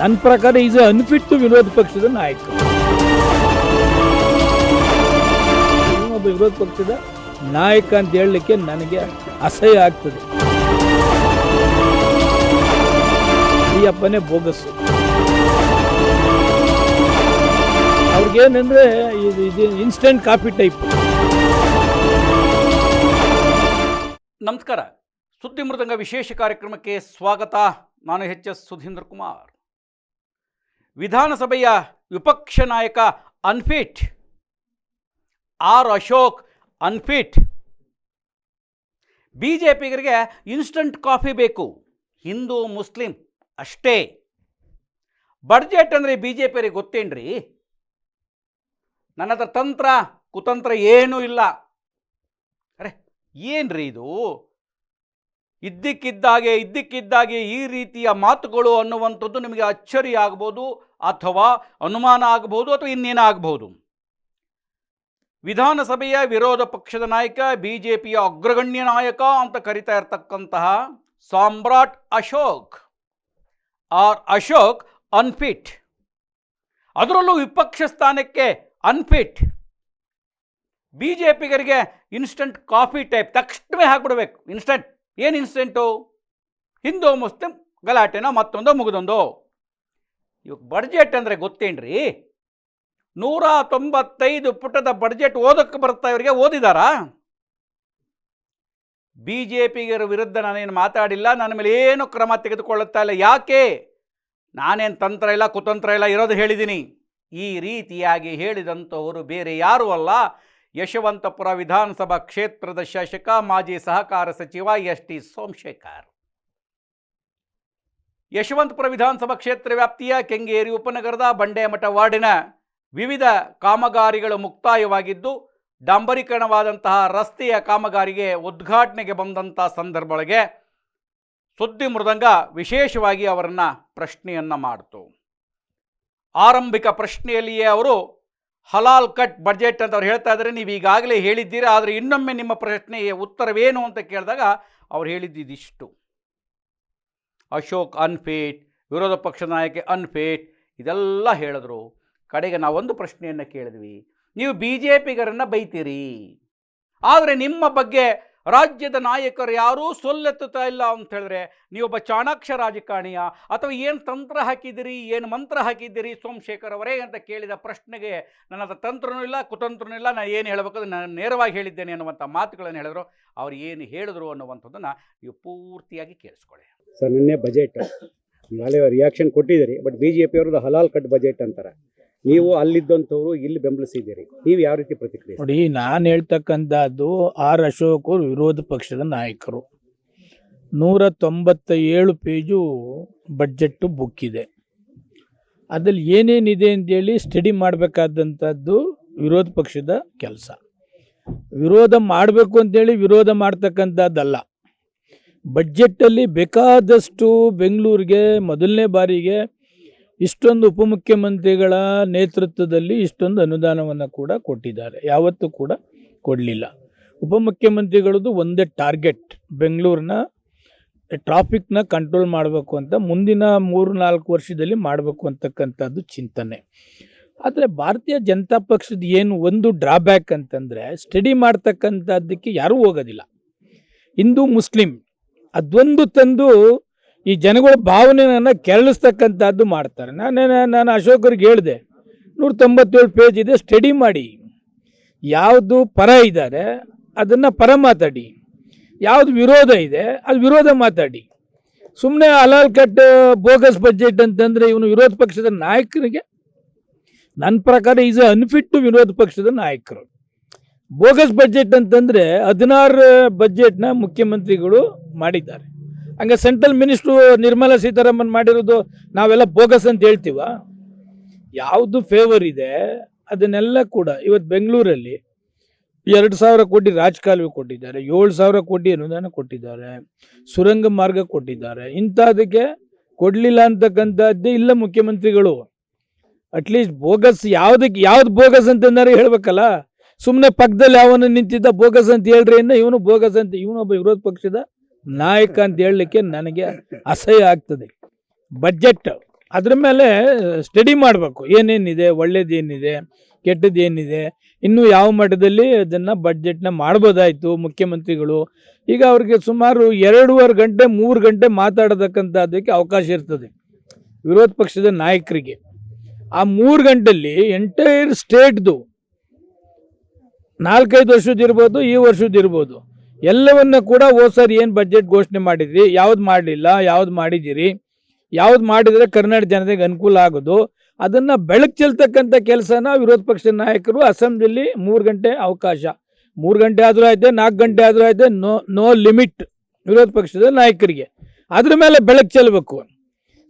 ನನ್ನ ಪ್ರಕಾರ is unfit ವಿರೋಧ ಪಕ್ಷದ ನಾಯಕ. ಒಬ್ಬ ವಿರೋಧ ಪಕ್ಷದ ನಾಯಕ ಅಂತ ಹೇಳಲಿಕ್ಕೆ ನನಗೆ ಅಸಹ್ಯ ಆಗ್ತದೆ. ಈ ಅಪ್ಪನೇ ಬೋಗಸ್. ಅವ್ರಿಗೇನಂದ್ರೆ ಇದು ಇದು ಇನ್ಸ್ಟೆಂಟ್ ಕಾಫಿ ಟೈಪ್ ನಮಸ್ಕಾರ. ಸುದ್ದಿ ಮೃದಂಗ ವಿಶೇಷ ಕಾರ್ಯಕ್ರಮಕ್ಕೆ ಸ್ವಾಗತ. ನಾನು ಎಚ್ ಎಸ್ ಸುಧೀಂದ್ರ ಕುಮಾರ್. ವಿಧಾನಸಭೆಯ ವಿಪಕ್ಷ ನಾಯಕ unfit, R Ashok unfit. B J ಪಿಗರಿಗೆ instant coffee ಬೇಕು, ಹಿಂದೂ, ಮುಸ್ಲಿಂ ಅಷ್ಟೇ. ಬಡ್ಜೆಟ್ ಅಂದರೆ ಬಿ ಜೆ ಪಿಯರಿಗೆ ಗೊತ್ತೇನ್ರಿ? ನನ್ನ ಹತ್ರ ತಂತ್ರ, ಕುತಂತ್ರ ಏನೂ ಇಲ್ಲ. ಅರೆ, ಏನ್ರಿ ಇದು? ಇದ್ದಕ್ಕಿದ್ದಾಗೆ ಇದ್ದಕ್ಕಿದ್ದಾಗೆ ಈ ರೀತಿಯ ಮಾತುಗಳು ಅನ್ನುವಂಥದ್ದು ನಿಮಗೆ ಅಚ್ಚರಿ ಆಗ್ಬೋದು ಅಥವಾ ಅನುಮಾನ ಆಗಬಹುದು ಅಥವಾ ಇನ್ನೇನಾಗಬಹುದು ವಿಧಾನಸಭೆಯ ವಿರೋಧ ಪಕ್ಷದ ನಾಯಕ ಬಿ ಜೆ ಪಿಯ ಅಗ್ರಗಣ್ಯ ನಾಯಕ ಅಂತ ಕರಿತಾ ಇರತಕ್ಕಂತಹ Samrat Ashok. R Ashok unfit. ಅದರಲ್ಲೂ ವಿಪಕ್ಷ ಸ್ಥಾನಕ್ಕೆ ಅನ್ಫಿಟ್. ಬಿ ಜೆ ಪಿಗರಿಗೆ ಇನ್ಸ್ಟಂಟ್ ಕಾಫಿ ಟೈಪ್, ತಕ್ಷಣವೇ ಹಾಕ್ಬಿಡ್ಬೇಕು, ಇನ್ಸ್ಟಂಟ್. ಏನು ಇನ್ಸಿಡೆಂಟು? ಹಿಂದೂ, ಮುಸ್ಲಿಂ ಗಲಾಟೆನೋ, ಮತ್ತೊಂದೋ, ಮುಗಿದೊಂದೋ? ಇವಾಗ ಬಡ್ಜೆಟ್ ಅಂದರೆ ಗೊತ್ತೇನ್ರಿ? ನೂರ ತೊಂಬತ್ತೈದು ಪುಟದ ಬಡ್ಜೆಟ್ ಓದಕ್ಕೆ ಬರ್ತಾ ಇವರಿಗೆ ಓದಿದಾರಾ? ಬಿ ಜೆ ಪಿಗರ ವಿರುದ್ಧ ನಾನೇನು ಮಾತಾಡಿಲ್ಲ, ನನ್ನ ಮೇಲೆ ಏನು ಕ್ರಮ ತೆಗೆದುಕೊಳ್ಳುತ್ತಾ ಇಲ್ಲ. ಯಾಕೆ? ನಾನೇನು ತಂತ್ರ ಇಲ್ಲ, ಕುತಂತ್ರ ಇಲ್ಲ ಇರೋದು ಹೇಳಿದ್ದೀನಿ ಈ ರೀತಿಯಾಗಿ ಹೇಳಿದಂಥವರು ಬೇರೆ ಯಾರೂ ಅಲ್ಲ. ಯಶವಂತಪುರ ವಿಧಾನಸಭಾ ಕ್ಷೇತ್ರದ ಶಾಸಕ, ಮಾಜಿ ಸಹಕಾರ ಸಚಿವ ಎಸ್ ಟಿ ಸೋಮಶೇಖರ್. ಯಶವಂತಪುರ ವಿಧಾನಸಭಾ ಕ್ಷೇತ್ರ ವ್ಯಾಪ್ತಿಯ ಕೆಂಗೇರಿ ಉಪನಗರದ ಬಂಡೆಮಠ ವಾರ್ಡಿನ ವಿವಿಧ ಕಾಮಗಾರಿಗಳು ಮುಕ್ತಾಯವಾಗಿದ್ದು, ಡಾಂಬರೀಕರಣವಾದಂತಹ ರಸ್ತೆಯ ಕಾಮಗಾರಿಗೆ ಉದ್ಘಾಟನೆಗೆ ಬಂದಂಥ ಸಂದರ್ಭೊಳಗೆ ಸುದ್ದಿ ಮೃದಂಗ ವಿಶೇಷವಾಗಿ ಅವರನ್ನು ಪ್ರಶ್ನೆಯನ್ನು ಮಾಡಿತು. ಆರಂಭಿಕ ಪ್ರಶ್ನೆಯಲ್ಲಿಯೇ ಅವರು ಹಲಾಲ್ ಕಟ್ ಬಜೆಟ್ ಅಂತ ಅವ್ರು ಹೇಳ್ತಾ ಇದ್ದಾರೆ ನೀವು ಈಗಾಗಲೇ ಹೇಳಿದ್ದೀರಾ, ಆದರೆ ಇನ್ನೊಮ್ಮೆ ನಿಮ್ಮ ಪ್ರಶ್ನೆಯ ಉತ್ತರವೇನು ಅಂತ ಕೇಳಿದಾಗ ಅವ್ರು ಹೇಳಿದ್ದಿದಿಷ್ಟು. ಅಶೋಕ್ ಅನ್ಫೇಟ್ ವಿರೋಧ ಪಕ್ಷ ನಾಯಕ ಅನ್ಫೇಟ್ ಇದೆಲ್ಲ ಹೇಳಿದ್ರು. ಕಡೆಗೆ ನಾವೊಂದು ಪ್ರಶ್ನೆಯನ್ನು ಕೇಳಿದ್ವಿ. ನೀವು ಬಿ ಜೆ ಪಿಗರನ್ನು ಬೈತೀರಿ. ಆದರೆ ನಿಮ್ಮ ಬಗ್ಗೆ ರಾಜ್ಯದ ನಾಯಕರು ಯಾರೂ ಸೊಲ್ಲೆತ್ತುತ್ತಾ ಇಲ್ಲ ಅಂತ ಹೇಳಿದ್ರೆ ನೀವೊಬ್ಬ ಚಾಣಾಕ್ಷ ರಾಜಕಾರಣಿಯ ಅಥವಾ ಏನು ತಂತ್ರ ಹಾಕಿದ್ದೀರಿ, ಏನು ಮಂತ್ರ ಹಾಕಿದ್ದೀರಿ ಸೋಮಶೇಖರ್ ಅವರೇ ಅಂತ ಕೇಳಿದ ಪ್ರಶ್ನೆಗೆ ನನ್ನ ತಂತ್ರನೂ ಇಲ್ಲ, ಕುತಂತ್ರನೂ ಇಲ್ಲ ನಾನು ಏನು ಹೇಳಬೇಕು ನಾನು ನೇರವಾಗಿ ಹೇಳಿದ್ದೇನೆ ಅನ್ನುವಂಥ ಮಾತುಗಳನ್ನು ಹೇಳಿದ್ರು. ಅವ್ರು ಏನು ಹೇಳಿದ್ರು ಅನ್ನುವಂಥದ್ದನ್ನು ನೀವು ಪೂರ್ತಿಯಾಗಿ ಕೇಳಿಸ್ಕೊಳ್ಳಿ. ಸರ್, ನಿನ್ನೆ ಬಜೆಟ್ ಈಗಾಗಲೇ ರಿಯಾಕ್ಷನ್ ಕೊಟ್ಟಿದ್ದೀರಿ ಬಟ್ ಬಿ ಜೆ ಪಿಯವ್ರದ್ದು ಹಲಾಲ್ ಕಟ್ ಬಜೆಟ್ ಅಂತಾರೆ. ನೀವು ಅಲ್ಲಿದ್ದಂಥವ್ರು ಇಲ್ಲಿ ಬೆಂಬಲಿಸಿದ್ದೀರಿ. ನೀವು ಯಾವ ರೀತಿ ಪ್ರತಿಕ್ರಿಯೆ ನೋಡಿ, ನಾನು ಹೇಳ್ತಕ್ಕಂಥದ್ದು ಆರ್ ಅಶೋಕ್ ವಿರೋಧ ಪಕ್ಷದ ನಾಯಕರು. ನೂರ ತೊಂಬತ್ತ ಏಳು ಪೇಜು ಬಜೆಟ್ಟು ಬುಕ್ ಇದೆ. ಅದ್ರಲ್ಲಿ ಏನೇನಿದೆ ಅಂತೇಳಿ ಸ್ಟಡಿ ಮಾಡಬೇಕಾದಂಥದ್ದು ವಿರೋಧ ಪಕ್ಷದ ಕೆಲಸ. ವಿರೋಧ ಮಾಡಬೇಕು ಅಂತೇಳಿ ವಿರೋಧ ಮಾಡ್ತಕ್ಕಂಥದ್ದಲ್ಲ. ಬಜೆಟ್ಟಲ್ಲಿ ಬೇಕಾದಷ್ಟು ಬೆಂಗಳೂರಿಗೆ ಮೊದಲನೇ ಬಾರಿಗೆ ಇಷ್ಟೊಂದು ಉಪಮುಖ್ಯಮಂತ್ರಿಗಳ ನೇತೃತ್ವದಲ್ಲಿ ಇಷ್ಟೊಂದು ಅನುದಾನವನ್ನು ಕೂಡ ಕೊಟ್ಟಿದ್ದಾರೆ. ಯಾವತ್ತೂ ಕೂಡ ಕೊಡಲಿಲ್ಲ. ಉಪಮುಖ್ಯಮಂತ್ರಿಗಳದ್ದು ಒಂದೇ ಟಾರ್ಗೆಟ್. ಬೆಂಗಳೂರಿನ ಟ್ರಾಫಿಕ್ನ ಕಂಟ್ರೋಲ್ ಮಾಡಬೇಕು ಅಂತ, ಮುಂದಿನ ಮೂರು ನಾಲ್ಕು ವರ್ಷದಲ್ಲಿ ಮಾಡಬೇಕು ಅಂತಕ್ಕಂಥದ್ದು ಚಿಂತನೆ. ಆದರೆ ಭಾರತೀಯ ಜನತಾ ಪಕ್ಷದ ಏನು ಒಂದು ಡ್ರಾಬ್ಯಾಕ್ ಅಂತಂದರೆ, ಸ್ಟಡಿ ಮಾಡ್ತಕ್ಕಂಥದ್ದಕ್ಕೆ ಯಾರೂ ಹೋಗೋದಿಲ್ಲ. ಹಿಂದೂ, ಮುಸ್ಲಿಂ ಅದೊಂದು ತಂದು ಈ ಜನಗಳ ಭಾವನೆಯನ್ನು ಕೆರಳಿಸ್ತಕ್ಕಂಥದ್ದು ಮಾಡ್ತಾರೆ. ನಾನು ನಾನು ಅಶೋಕರಿಗೆ ಹೇಳಿದೆ, ನೂರ ತೊಂಬತ್ತೇಳು ಪೇಜ್ ಇದೆ ಸ್ಟಡಿ ಮಾಡಿ. ಯಾವುದು ಪರ ಇದ್ದಾರೆ ಅದನ್ನು ಪರ ಮಾತಾಡಿ. ಯಾವುದು ವಿರೋಧ ಇದೆ, ಅದು ವಿರೋಧ ಮಾತಾಡಿ. ಸುಮ್ಮನೆ ಅಲಾಲ್ ಕಟ್, ಬೋಗಸ್ ಬಜೆಟ್ ಅಂತಂದರೆ ಇವನು ವಿರೋಧ ಪಕ್ಷದ ನಾಯಕರಿಗೆ ನನ್ನ ಪ್ರಕಾರ ಈಸ್ ಅನ್ಫಿಟ್ ವಿರೋಧ ಪಕ್ಷದ ನಾಯಕರು. ಬೋಗಸ್ ಬಜೆಟ್ ಅಂತಂದರೆ ಹದಿನಾರು ಬಜೆಟ್ನ ಮುಖ್ಯಮಂತ್ರಿಗಳು ಮಾಡಿದ್ದಾರೆ. ಹಂಗೆ ಸೆಂಟ್ರಲ್ ಮಿನಿಸ್ಟ್ರು ನಿರ್ಮಲಾ ಸೀತಾರಾಮನ್ ಮಾಡಿರೋದು ನಾವೆಲ್ಲ ಬೋಗಸ್ ಅಂತ ಹೇಳ್ತೀವ? ಯಾವುದು ಫೇವರ್ ಇದೆ, ಅದನ್ನೆಲ್ಲ ಕೂಡ ಇವತ್ತು ಬೆಂಗಳೂರಲ್ಲಿ ಎರಡು ಸಾವಿರ ಕೋಟಿ ರಾಜಕಾಲುವೆ ಕೊಟ್ಟಿದ್ದಾರೆ, ಏಳು ಸಾವಿರ ಕೋಟಿ ಅನುದಾನ ಕೊಟ್ಟಿದ್ದಾರೆ, ಸುರಂಗ ಮಾರ್ಗ ಕೊಟ್ಟಿದ್ದಾರೆ. ಇಂಥದಕ್ಕೆ ಕೊಡಲಿಲ್ಲ ಅಂತಕ್ಕಂಥದ್ದೇ ಇಲ್ಲ ಮುಖ್ಯಮಂತ್ರಿಗಳು. ಅಟ್ಲೀಸ್ಟ್ ಬೋಗಸ್ ಯಾವುದಕ್ಕೆ, ಯಾವ್ದು ಬೋಗಸ್ ಅಂತಂದ್ರೆ ಹೇಳ್ಬೇಕಲ್ಲ? ಸುಮ್ಮನೆ ಪಕ್ಕದಲ್ಲಿ ಅವನು ನಿಂತಿದ್ದ ಬೋಗಸ್ ಅಂತ ಹೇಳ್ರಿ ಇನ್ನು ಇವನು ಬೋಗಸ್ ಅಂತ, ಇವನೊಬ್ಬ ವಿರೋಧ ಪಕ್ಷದ ನಾಯಕ ಅಂತ ಹೇಳಲಿಕ್ಕೆ ನನಗೆ ಅಸಹ್ಯ ಆಗ್ತದೆ. ಬಜೆಟ್ ಅದ್ರ ಮೇಲೆ ಸ್ಟಡಿ ಮಾಡಬೇಕು. ಏನೇನಿದೆ, ಒಳ್ಳೇದೇನಿದೆ ಕೆಟ್ಟದ್ದೇನಿದೆ ಇನ್ನು ಯಾವ ಮಟ್ಟದಲ್ಲಿ ಅದನ್ನು ಬಜೆಟ್ನ ಮಾಡ್ಬೋದಾಯಿತು ಮುಖ್ಯಮಂತ್ರಿಗಳು. ಈಗ ಅವ್ರಿಗೆ ಸುಮಾರು ಎರಡೂವರೆ ಗಂಟೆ, ಮೂರು ಗಂಟೆ ಮಾತಾಡತಕ್ಕಂಥದ್ದಕ್ಕೆ ಅವಕಾಶ ಇರ್ತದೆ ವಿರೋಧ ಪಕ್ಷದ ನಾಯಕರಿಗೆ. ಆ ಮೂರು ಗಂಟೆಯಲ್ಲಿ ಎಂಟೈರ್ ಸ್ಟೇಟ್ದು ನಾಲ್ಕೈದು ವರ್ಷದ್ದು ಇರ್ಬೋದು, ಈ ವರ್ಷದ್ದು ಇರ್ಬೋದು. ಎಲ್ಲವನ್ನ ಕೂಡ ಓ ಸರ್ ಏನು ಬಜೆಟ್ ಘೋಷಣೆ ಮಾಡಿದ್ರಿ? ಯಾವ್ದು ಮಾಡಲಿಲ್ಲ? ಯಾವ್ದು ಮಾಡಿದ್ದೀರಿ? ಯಾವ್ದು ಮಾಡಿದರೆ ಕರ್ನಾಟಕ ಜನತೆಗೆ ಅನುಕೂಲ ಆಗೋದು? ಅದನ್ನು ಬೆಳಕು ಚೆಲ್ತಕ್ಕಂಥ ಕೆಲಸನ ವಿರೋಧ ಪಕ್ಷದ ನಾಯಕರು ಅಸೆಂಬ್ಲಿಲಿ ಮೂರು ಗಂಟೆ ಅವಕಾಶ. ಮೂರು ಗಂಟೆ ಆದರೂ ಆಯಿತು, ನಾಲ್ಕು ಗಂಟೆ ಆದರೂ ಆಯಿತು, ನೋ ನೋ ಲಿಮಿಟ್ ವಿರೋಧ ಪಕ್ಷದ ನಾಯಕರಿಗೆ. ಅದ್ರ ಮೇಲೆ ಬೆಳಕು ಚೆಲ್ಲಬೇಕು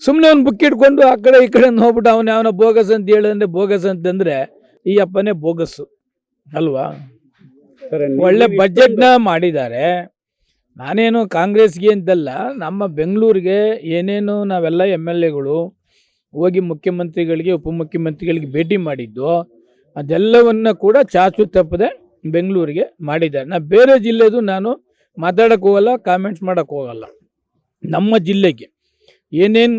ಸುಮ್ಮನೆ ಒಂದು ಬುಕ್ ಇಟ್ಕೊಂಡು ಆ ಕಡೆ ಈ ಕಡೆ ನೋಡ್ಬಿಟ್ಟು ಅವನೇ ಅವನ ಬೋಗಸ್ ಅಂತ ಹೇಳಿದ್ರೆ ಬೋಗಸ್ ಅಂತಂದ್ರೆ, ಈ ಅಪ್ಪನೇ ಬೋಗಸ್ಸು. ಅಲ್ವಾ? ಒಳ್ಳೆ ಬಜೆಟ್ನ ಮಾಡಿದ್ದಾರೆ. ನಾನೇನು ಕಾಂಗ್ರೆಸ್ಗೆ ಅಂತಲ್ಲ ನಮ್ಮ ಬೆಂಗಳೂರಿಗೆ ಏನೇನು ನಾವೆಲ್ಲ ಎಂ ಎಲ್ ಎಗಳು ಹೋಗಿ ಮುಖ್ಯಮಂತ್ರಿಗಳಿಗೆ ಉಪಮುಖ್ಯಮಂತ್ರಿಗಳಿಗೆ ಭೇಟಿ ಮಾಡಿದ್ದು ಅದೆಲ್ಲವನ್ನ ಕೂಡ ಚಾಚು ತಪ್ಪದೆ ಬೆಂಗಳೂರಿಗೆ ಮಾಡಿದ್ದಾರೆ. ನಾ ಬೇರೆ ಜಿಲ್ಲೆದು ನಾನು ಮಾತಾಡಕ್ಕೆ ಹೋಗಲ್ಲ ಕಾಮೆಂಟ್ಸ್ ಮಾಡೋಕ್ಕೆ ಹೋಗಲ್ಲ. ನಮ್ಮ ಜಿಲ್ಲೆಗೆ ಏನೇನು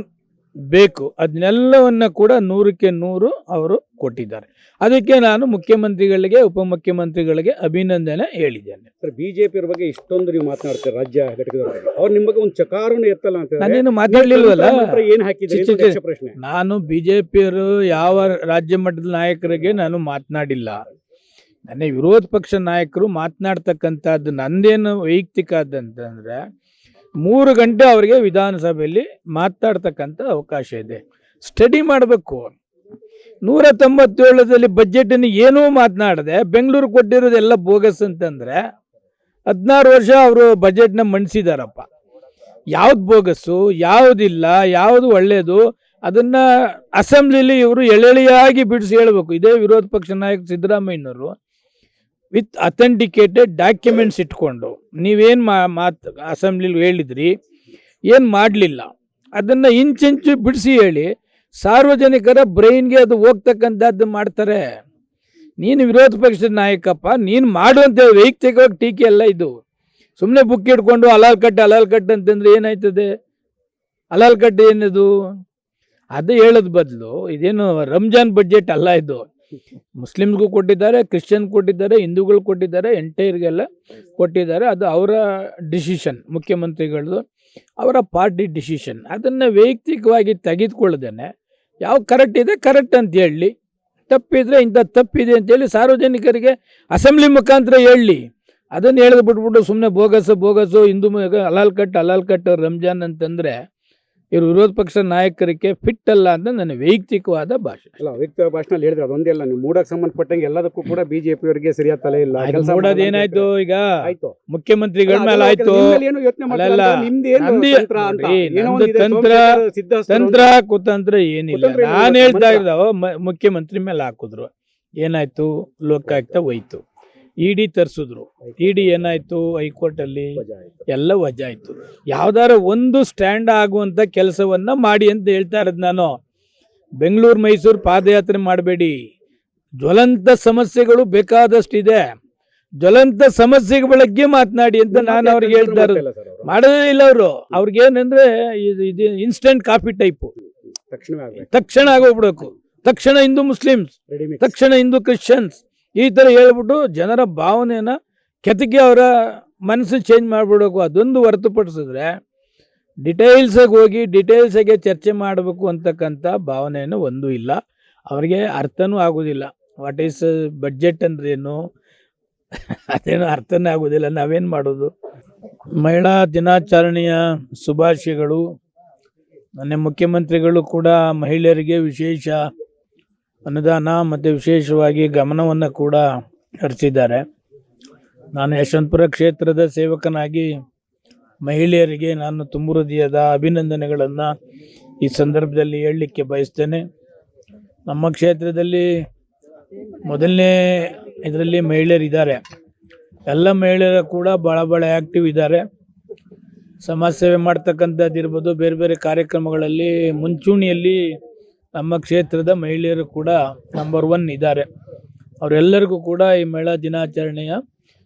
ಬೇಕು. ಅದನ್ನೆಲ್ಲವನ್ನ ಕೂಡ ನೂರಕ್ಕೆ ನೂರು ಅವರು ಕೊಟ್ಟಿದ್ದಾರೆ. ಅದಕ್ಕೆ ನಾನು ಮುಖ್ಯಮಂತ್ರಿಗಳಿಗೆ ಉಪಮುಖ್ಯಮಂತ್ರಿಗಳಿಗೆ ಅಭಿನಂದನೆ ಹೇಳಿದ್ದೇನೆ. ಸರ್ ಬಿಜೆಪಿ ಬಗ್ಗೆ ಇಷ್ಟೊಂದು ನೀವು ಮಾತನಾಡ್ತೀರಿ ರಾಜ್ಯ ಘಟಕದ ಬಗ್ಗೆ. ಅವ್ರು ನಿಮ್ಮ ಒಂದು ಎತ್ತಲ್ಲ ಅಂತ ನಾನೇನು ಮಾತಾಡ್ಲಿಲ್ವಲ್ಲ? ಏನು ಹಾಕಿದ್ರಿ ಪ್ರಶ್ನೆ. ನಾನು ಬಿಜೆಪಿಯರು ಯಾವ ರಾಜ್ಯ ಮಟ್ಟದ ನಾಯಕರಿಗೆ ನಾನು ಮಾತನಾಡಿಲ್ಲ. ನನ್ನ ವಿರೋಧ ಪಕ್ಷ ನಾಯಕರು ಮಾತನಾಡ್ತಕ್ಕಂಥದ್ದು ನಂದೇನು ವೈಯಕ್ತಿಕ ಅಂತಂದ್ರೆ ಮೂರು ಗಂಟೆ ಅವರಿಗೆ ವಿಧಾನಸಭೆಯಲ್ಲಿ ಮಾತಾಡ್ತಕ್ಕಂಥ ಅವಕಾಶ ಇದೆ. ಸ್ಟಡಿ ಮಾಡಬೇಕು. ನೂರ ತೊಂಬತ್ತೇಳರಲ್ಲಿ ಬಜೆಟನ್ನು ಏನೂ ಮಾತನಾಡದೆ ಬೆಂಗಳೂರು ಕೊಟ್ಟಿರೋದೆಲ್ಲ ಬೋಗಸ್ ಅಂತಂದ್ರೆ ಹದಿನಾರು ವರ್ಷ ಅವರು ಬಜೆಟ್ನ ಮಂಡಿಸಿದಾರಪ್ಪ ಯಾವ್ದು ಬೋಗಸ್ಸು ಯಾವುದಿಲ್ಲ, ಯಾವುದು ಒಳ್ಳೆಯದು ಅದನ್ನ ಅಸೆಂಬ್ಲಿಲಿ ಇವರು ಎಳೆಳೆಯಾಗಿ ಬಿಡಿಸಿ ಹೇಳಬೇಕು. ಇದೇ ವಿರೋಧ ಪಕ್ಷ ನಾಯಕ ಸಿದ್ದರಾಮಯ್ಯನವರು ವಿತ್ ಅಥೆಂಟಿಕೇಟೆಡ್ ಡಾಕ್ಯುಮೆಂಟ್ಸ್ ಇಟ್ಕೊಂಡು, ನೀವೇನು ಮಾತು ಅಸೆಂಬ್ಲಿಲಿ ಹೇಳಿದ್ರಿ, ಏನು ಮಾಡಲಿಲ್ಲ. ಅದನ್ನು ಇಂಚಿಂಚು ಬಿಡಿಸಿ ಹೇಳಿ, ಸಾರ್ವಜನಿಕರ ಬ್ರೈನ್ಗೆ ಅದು ಹೋಗ್ತಕ್ಕಂಥದ್ದು ಮಾಡ್ತಾರೆ. ನೀನು ವಿರೋಧ ಪಕ್ಷದ ನಾಯಕಪ್ಪ, ನೀನು ಮಾಡುವಂಥ ವೈಯಕ್ತಿಕವಾಗಿ ಟೀಕೆ ಅಲ್ಲ ಇದು. ಸುಮ್ಮನೆ ಬುಕ್ ಇಟ್ಕೊಂಡು ಅಲಾಲ್ ಕಟ್ಟೆ ಅಲಾಲ್ ಕಟ್ಟೆ ಅಂತಂದ್ರೆ ಏನಾಯ್ತದೆ? ಅಲಾಲ್ ಕಟ್ಟೆ ಏನಿದು? ಅದು ಹೇಳೋದ್ ಬದಲು, ಇದೇನು ರಂಜಾನ್ ಬಜೆಟ್ ಅಲ್ಲ ಇದು. ಮುಸ್ಲಿಮ್ಸ್ಗೂ ಕೊಟ್ಟಿದ್ದಾರೆ ಕ್ರಿಶ್ಚಿಯನ್ ಕೊಟ್ಟಿದ್ದಾರೆ, ಹಿಂದೂಗಳು ಕೊಟ್ಟಿದ್ದಾರೆ, ಎಂಟೈರ್ಗೆಲ್ಲ ಕೊಟ್ಟಿದ್ದಾರೆ. ಅದು ಅವರ ಡಿಸಿಷನ್, ಮುಖ್ಯಮಂತ್ರಿಗಳದು, ಅವರ ಪಾರ್ಟಿ ಡಿಸಿಷನ್. ಅದನ್ನು ವೈಯಕ್ತಿಕವಾಗಿ ತೆಗೆದುಕೊಳ್ಳದೇನೆ. ಯಾವ ಕರೆಕ್ಟ್ ಇದೆ, ಕರೆಕ್ಟ್ ಅಂತ ಹೇಳಿ. ತಪ್ಪಿದ್ರೆ ಇಂಥ ತಪ್ಪಿದೆ ಅಂತೇಳಿ ಸಾರ್ವಜನಿಕರಿಗೆ ಅಸೆಂಬ್ಲಿ ಮುಖಾಂತರ ಹೇಳಿ. ಅದನ್ನು ಹೇಳಿದ್ಬಿಟ್ಬಿಟ್ಟು ಸುಮ್ಮನೆ ಬೋಗಸು ಬೋಗಸು, ಹಿಂದೂ ಅಲಾಲ್ ಕಟ್ ಅಲಾಲ್ ಕಟ್, ರಂಜಾನ್ ಅಂತಂದ್ರೆ ಇವರು ವಿರೋಧ ಪಕ್ಷ ನಾಯಕರಿಗೆ ಫಿಟ್ ಅಲ್ಲ ಅಂತ ನನ್ನ ವೈಯಕ್ತಿಕವಾದ ಭಾಷೆ. ಅಲ್ಲ ವೈಯಕ್ತಿಕ ಭಾಷಣದಲ್ಲಿ ಹೇಳಿದ್ರೆ ಅದೊಂದೇ ಅಲ್ಲ ನೀವು ಮೂಡಕ್ಕೆ ಸಂಬಂಧಪಟ್ಟಂಗೆ ಎಲ್ಲದಕ್ಕೂ ಕೂಡ ಬಿಜೆಪಿ ಅವರಿಗೆ ಸರಿಯಾದ ತಲೆ ಇಲ್ಲ ಮಾಡಲ್ಲ ಏನಾಯ್ತು ಈಗ? ಆಯ್ತು. ಮುಖ್ಯಮಂತ್ರಿಗಳ ಮೇಲೆ ಆಯ್ತು. ತಂತ್ರ ತಂತ್ರ- ಕುತಂತ್ರ ಏನಿಲ್ಲ. ನಾನು ಹೇಳ್ತಾ. ಇದ್ದಾವ ಮುಖ್ಯಮಂತ್ರಿ ಮೇಲೆ ಹಾಕಿದ್ರು. ಏನಾಯ್ತು? ಲೋಕಾಯುಕ್ತ ಹೋಯ್ತು. ಇಡಿ ತರಿಸಿದ್ರು. ಇ ಏನಾಯ್ತು? ಹೈಕೋರ್ಟ್ ಅಲ್ಲಿ ವಜಾ ಎಲ್ಲ ವಜಾ ಆಯಿತು. ಯಾವ್ದಾರ ಒಂದು ಸ್ಟ್ಯಾಂಡ್ ಆಗುವಂತ ಕೆಲಸವನ್ನ ಮಾಡಿ ಅಂತ ಹೇಳ್ತಾ ಇರೋದು ನಾನು. ಬೆಂಗಳೂರು ಮೈಸೂರು ಪಾದಯಾತ್ರೆ ಮಾಡಬೇಡಿ. ಜ್ವಲಂತ ಸಮಸ್ಯೆಗಳು ಬೇಕಾದಷ್ಟಿದೆ. ಜ್ವಲಂತ ಸಮಸ್ಯೆಗಳ ಬಗ್ಗೆ ಮಾತನಾಡಿ ಅಂತ ನಾನು ಅವ್ರಿಗೆ ಹೇಳ್ತಾ ಇರೋದು. ಮಾಡೋದೇ ಇಲ್ಲ ಅವರು. ಅವ್ರಿಗೆ ಏನಂದ್ರೆ ಇದು ಇದು ಇನ್ಸ್ಟೆಂಟ್ ಕಾಫಿ ಟೈಪು. ತಕ್ಷಣ ಆಗೋಗ್ಬಿಡಬೇಕು. ತಕ್ಷಣ ಹಿಂದೂ ಮುಸ್ಲಿಮ್ಸ್ ತಕ್ಷಣ ಹಿಂದೂ ಕ್ರಿಶ್ಚಿಯನ್ಸ್ ಈ ಥರ ಹೇಳ್ಬಿಟ್ಟು ಜನರ ಭಾವನೆಯನ್ನ ಕೆತಕಿ ಅವರ ಮನಸ್ಸು ಚೇಂಜ್ ಮಾಡಿಬಿಡೋಕು ಅದೊಂದು ಹೊರತುಪಡಿಸಿದ್ರೆ ಡಿಟೇಲ್ಸಾಗಿ ಹೋಗಿ ಡಿಟೇಲ್ಸಾಗೆ ಚರ್ಚೆ ಮಾಡಬೇಕು ಅಂತಕ್ಕಂಥ ಭಾವನೆಯನ್ನು ಒಂದೂ ಇಲ್ಲ. ಅವರಿಗೆ ಅರ್ಥನೂ ಆಗೋದಿಲ್ಲ. ವಾಟ್ ಈಸ್ ಬಜೆಟ್ ಅಂದ್ರೇನು? ಅದೇನು ಅರ್ಥನೇ ಆಗೋದಿಲ್ಲ. ನಾವೇನು ಮಾಡೋದು? ಮಹಿಳಾ ದಿನಾಚರಣೆಯ ಶುಭಾಶಯಗಳು. ಮೊನ್ನೆ ಮುಖ್ಯಮಂತ್ರಿಗಳು ಕೂಡ ಮಹಿಳೆಯರಿಗೆ ವಿಶೇಷ ಅನುದಾನ ಮತ್ತು ವಿಶೇಷವಾಗಿ ಗಮನವನ್ನು ಕೂಡ ಹರಿಸಿದ್ದಾರೆ. ನಾನು ಯಶವಂತಪುರ ಕ್ಷೇತ್ರದ ಸೇವಕನಾಗಿ ಮಹಿಳೆಯರಿಗೆ ನಾನು ತುಂಬ ಹೃದಯದ ಅಭಿನಂದನೆಗಳನ್ನು ಈ ಸಂದರ್ಭದಲ್ಲಿ ಹೇಳಲಿಕ್ಕೆ ಬಯಸ್ತೇನೆ. ನಮ್ಮ ಕ್ಷೇತ್ರದಲ್ಲಿ ಮೊದಲನೇ ಇದರಲ್ಲಿ ಮಹಿಳೆಯರಿದ್ದಾರೆ. ಎಲ್ಲ ಮಹಿಳೆಯರು ಕೂಡ ಭಾಳ ಭಾಳ ಆ್ಯಕ್ಟಿವ್ ಇದ್ದಾರೆ. ಸಮಾಜ ಸೇವೆ ಮಾಡ್ತಕ್ಕಂಥದ್ದಿರ್ಬೋದು ಬೇರೆ ಬೇರೆ ಕಾರ್ಯಕ್ರಮಗಳಲ್ಲಿ ಮುಂಚೂಣಿಯಲ್ಲಿ ನಮ್ಮ ಕ್ಷೇತ್ರದ ಮಹಿಳೆಯರು ಕೂಡ ನಂಬರ್ ಒನ್ ಇದ್ದಾರೆ. ಅವರೆಲ್ಲರಿಗೂ ಕೂಡ ಈ ಮೇಳ ದಿನಾಚರಣೆಯ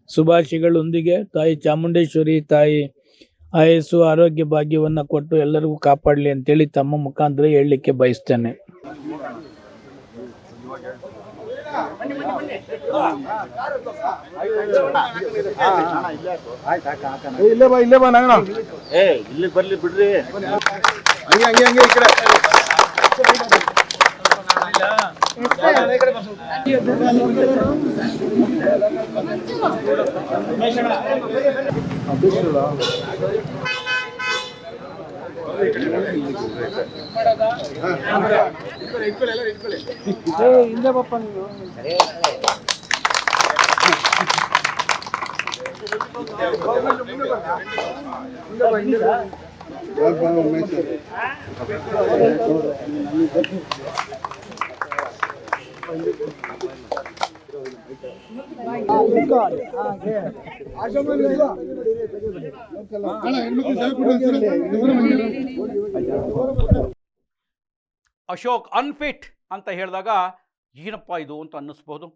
ಶುಭಾಶಯಗಳೊಂದಿಗೆ ತಾಯಿ ಚಾಮುಂಡೇಶ್ವರಿ ತಾಯಿ ಆಯಸ್ಸು ಆರೋಗ್ಯ ಭಾಗ್ಯವನ್ನು ಕೊಟ್ಟು ಎಲ್ಲರಿಗೂ ಕಾಪಾಡಲಿ ಅಂತೇಳಿ ತಮ್ಮ ಮುಖಾಂತರ ಹೇಳಲಿಕ್ಕೆ ಬಯಸ್ತೇನೆ. ಇಲ್ಲೇ ಬಾ ಇಲ್ಲೇ ಬಾ ನಂಗಣ. ಏ ಇಲ್ಲಿ ಬರ್ಲಿ ಬಿಡ್ರಿ. ಹಂಗೆ ಹಂಗೆ ಹಂಗೆ ಈ ಕಡೆ. ಹಿಂದೆ ಬಪ್ಪ ನೀವು ಉಮೇಶ್ ಅಶೋಕ್ ಅನ್ಫಿಟ್ ಅಂತ ಹೇಳಿದಾಗ ಏನಪ್ಪ ಇದು ಅಂತ ಅನ್ನಿಸ್ಬೋದು.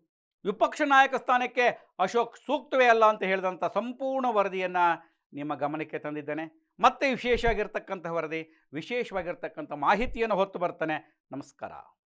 ವಿಪಕ್ಷ ನಾಯಕ ಸ್ಥಾನಕ್ಕೆ ಅಶೋಕ್ ಸೂಕ್ತವೇ ಅಲ್ಲ ಅಂತ ಹೇಳಿದಂಥ ಸಂಪೂರ್ಣ ವರದಿಯನ್ನು ನಿಮ್ಮ ಗಮನಕ್ಕೆ ತಂದಿದ್ದೇನೆ. ಮತ್ತೆ ವಿಶೇಷವಾಗಿರ್ತಕ್ಕಂಥ ವರದಿ, ವಿಶೇಷವಾಗಿರ್ತಕ್ಕಂಥ ಮಾಹಿತಿಯನ್ನು ಹೊತ್ತು ಬರ್ತಾನೆ. ನಮಸ್ಕಾರ.